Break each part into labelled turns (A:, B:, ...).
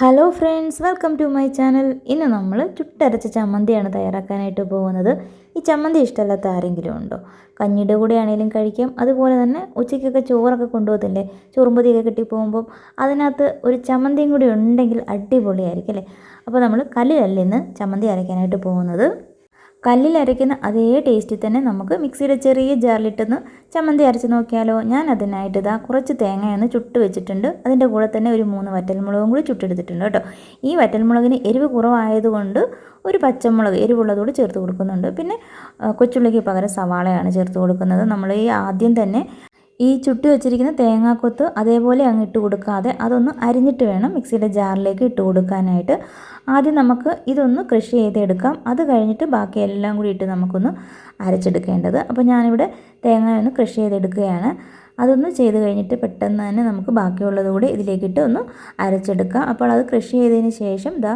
A: Hello friends welcome to my channel ഇന്ന് നമ്മൾ ചുട്ടരച്ച ചമ്മന്തിയാണ് തയ്യാറാക്കാനായിട്ട് പോകുന്നത്. ഈ ചമ്മന്തി ഇഷ്ടമല്ലാത്ത ആരെങ്കിലും ഉണ്ടോ? കഞ്ഞിയുടെ കൂടെ ആണെങ്കിലും കഴിക്കാം. അതുപോലെ തന്നെ ഉച്ചയ്ക്കൊക്കെ ചോറൊക്കെ കൊണ്ടുപോകത്തില്ലേ? ചോറുമ്പതിയൊക്കെ കിട്ടി പോകുമ്പം അതിനകത്ത് ഒരു ചമ്മന്തിയും കൂടി ഉണ്ടെങ്കിൽ അടിപൊളിയായിരിക്കും അല്ലേ? അപ്പോൾ നമ്മൾ കല്ലിലല്ല ഇന്ന് ചമ്മന്തി അരയ്ക്കാനായിട്ട് പോകുന്നത്. കല്ലിൽ അരയ്ക്കുന്ന അതേ ടേസ്റ്റിൽ തന്നെ നമുക്ക് മിക്സിയുടെ ചെറിയ ജാറിലിട്ടൊന്ന് ചമ്മന്തി അരച്ച് നോക്കിയാലോ? ഞാൻ അതിനായിട്ട് ഇതാ കുറച്ച് തേങ്ങയൊന്ന് ചുട്ട് വെച്ചിട്ടുണ്ട്. അതിന്റെ കൂടെ തന്നെ ഒരു മൂന്ന് വറ്റൽമുളകും കൂടി ചുട്ടെടുത്തിട്ടുണ്ട് കേട്ടോ. ഈ വറ്റൽമുളകിന് എരിവ് കുറവായതുകൊണ്ട് ഒരു പച്ചമുളക് എരിവുള്ളതോട് ചേർത്ത് കൊടുക്കുന്നുണ്ട്. പിന്നെ കൊച്ചുള്ളിക്ക് പകരം സവാളയാണ് ചേർത്ത് കൊടുക്കുന്നത്. നമ്മൾ ഈ ആദ്യം തന്നെ ഈ ചുട്ടി വെച്ചിരിക്കുന്ന തേങ്ങാക്കൊത്ത് അതേപോലെ അങ്ങ് ഇട്ട് കൊടുക്കാതെ അതൊന്ന് അരിഞ്ഞിട്ട് വേണം മിക്സിയുടെ ജാറിലേക്ക് ഇട്ട് കൊടുക്കാനായിട്ട്. ആദ്യം നമുക്ക് ഇതൊന്ന് കൃഷി ചെയ്തെടുക്കാം. അത് കഴിഞ്ഞിട്ട് ബാക്കി എല്ലാം കൂടി ഇട്ട് നമുക്കൊന്ന് അരച്ചെടുക്കേണ്ടത്. അപ്പോൾ ഞാനിവിടെ തേങ്ങ ഒന്ന് കൃഷി ചെയ്തെടുക്കുകയാണ്. അതൊന്ന് ചെയ്ത് കഴിഞ്ഞിട്ട് പെട്ടെന്ന് തന്നെ നമുക്ക് ബാക്കിയുള്ളത് കൂടി ഇതിലേക്കിട്ട് ഒന്ന് അരച്ചെടുക്കാം. അപ്പോൾ അത് കൃഷി ചെയ്തതിന് ശേഷം ദാ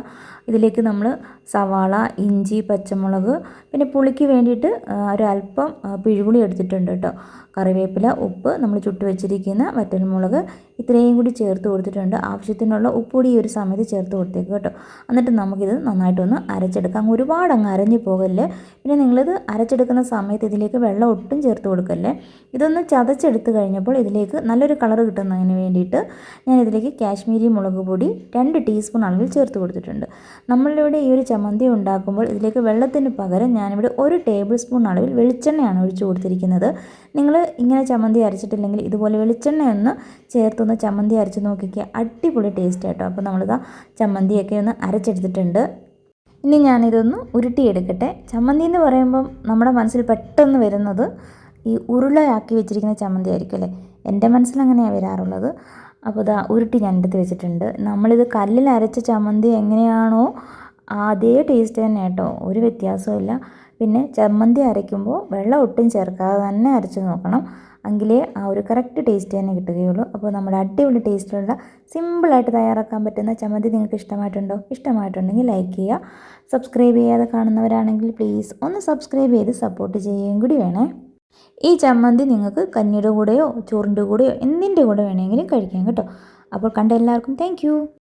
A: ഇതിലേക്ക് നമ്മൾ സവാള ഇഞ്ചി പച്ചമുളക് പിന്നെ പുളിക്ക് വേണ്ടിയിട്ട് ഒരല്പം പിഴുപുളി എടുത്തിട്ടുണ്ട് കേട്ടോ. കറിവേപ്പില ഉപ്പ് നമ്മൾ ചുട്ട് വെച്ചിരിക്കുന്ന വറ്റൽമുളക് ഇത്രയും കൂടി ചേർത്ത് കൊടുത്തിട്ടുണ്ട്. ആവശ്യത്തിനുള്ള ഉപ്പുകൂടി ഈ ഒരു സമയത്ത് ചേർത്ത് കൊടുത്തേക്ക് കേട്ടോ. എന്നിട്ട് നമുക്കിത് നന്നായിട്ടൊന്ന് അരച്ചെടുക്കാം. ഒരുപാട് അങ്ങ് അരഞ്ഞു പോകല്ലേ? പിന്നെ നിങ്ങളിത് അരച്ചെടുക്കുന്ന സമയത്ത് ഇതിലേക്ക് വെള്ളം ഒട്ടും ചേർത്ത് കൊടുക്കല്ലേ? ഇതൊന്ന് ചതച്ചെടുത്ത് കഴിഞ്ഞപ്പോൾ ഇതിലേക്ക് നല്ലൊരു കളർ കിട്ടുന്നതിന് വേണ്ടിയിട്ട് ഞാൻ ഇതിലേക്ക് കാശ്മീരി മുളക് പൊടി രണ്ട് ടീസ്പൂൺ അളവിൽ ചേർത്ത് കൊടുത്തിട്ടുണ്ട്. നമ്മളിവിടെ ഈ ഒരു ചമ്മന്തി ഉണ്ടാക്കുമ്പോൾ ഇതിലേക്ക് വെള്ളത്തിന് പകരം ഞാനിവിടെ ഒരു ടേബിൾ സ്പൂൺ അളവിൽ വെളിച്ചെണ്ണയാണ് ഒഴിച്ചു കൊടുത്തിരിക്കുന്നത്. നിങ്ങൾ ഇങ്ങനെ ചമ്മന്തി അരച്ചിട്ടില്ലെങ്കിൽ ഇതുപോലെ വെളിച്ചെണ്ണ ഒന്ന് ചേർത്തൊന്ന് ചമ്മന്തി അരച്ച് നോക്കിക്കുക അടിപൊളി ടേസ്റ്റ് കേട്ടോ അപ്പോൾ നമ്മളിതാ ചമ്മന്തിയൊക്കെ ഒന്ന് അരച്ചെടുത്തിട്ടുണ്ട്. ഇനി ഞാനിതൊന്ന് ഉരുട്ടിയെടുക്കട്ടെ. ചമ്മന്തി എന്ന് പറയുമ്പം നമ്മുടെ മനസ്സിൽ പെട്ടെന്ന് വരുന്നത് ഈ ഉരുളയാക്കി വെച്ചിരിക്കുന്ന ചമ്മന്തി ആയിരിക്കും അല്ലേ? എന്റെ മനസ്സിൽ അങ്ങനെയാണ് വരാറുള്ളത്. അപ്പോൾ ഇതാ ഉരുട്ടി ഞാൻ എടുത്ത് വെച്ചിട്ടുണ്ട്. നമ്മളിത് കല്ലിൽ അരച്ച ചമ്മന്തി എങ്ങനെയാണോ അതേ ടേസ്റ്റ് തന്നെ കേട്ടോ. ഒരു വ്യത്യാസവും പിന്നെ ചമ്മന്തി അരയ്ക്കുമ്പോൾ വെള്ളം ഒട്ടും ചേർക്കാതെ തന്നെ അരച്ച് നോക്കണം. എങ്കിലേ ആ ഒരു കറക്റ്റ് ടേസ്റ്റ് തന്നെ കിട്ടുകയുള്ളൂ. അപ്പോൾ നമ്മുടെ അടിപൊളി ടേസ്റ്റിലുള്ള സിമ്പിളായിട്ട് തയ്യാറാക്കാൻ പറ്റുന്ന ചമ്മന്തി നിങ്ങൾക്ക് ഇഷ്ടമായിട്ടുണ്ടോ? ഇഷ്ടമായിട്ടുണ്ടെങ്കിൽ ലൈക്ക് ചെയ്യുക. സബ്സ്ക്രൈബ് ചെയ്യാതെ കാണുന്നവരാണെങ്കിൽ പ്ലീസ് ഒന്ന് സബ്സ്ക്രൈബ് ചെയ്ത് സപ്പോർട്ട് ചെയ്യുകയും കൂടി വേണേ. ഈ ചമ്മന്തി നിങ്ങൾക്ക് കഞ്ഞിയുടെ കൂടെയോ ചോറിന്റെ കൂടെയോ എന്തിന്റെ കൂടെ വേണമെങ്കിലും കഴിക്കാം കേട്ടോ. അപ്പോൾ കണ്ട എല്ലാവർക്കും താങ്ക്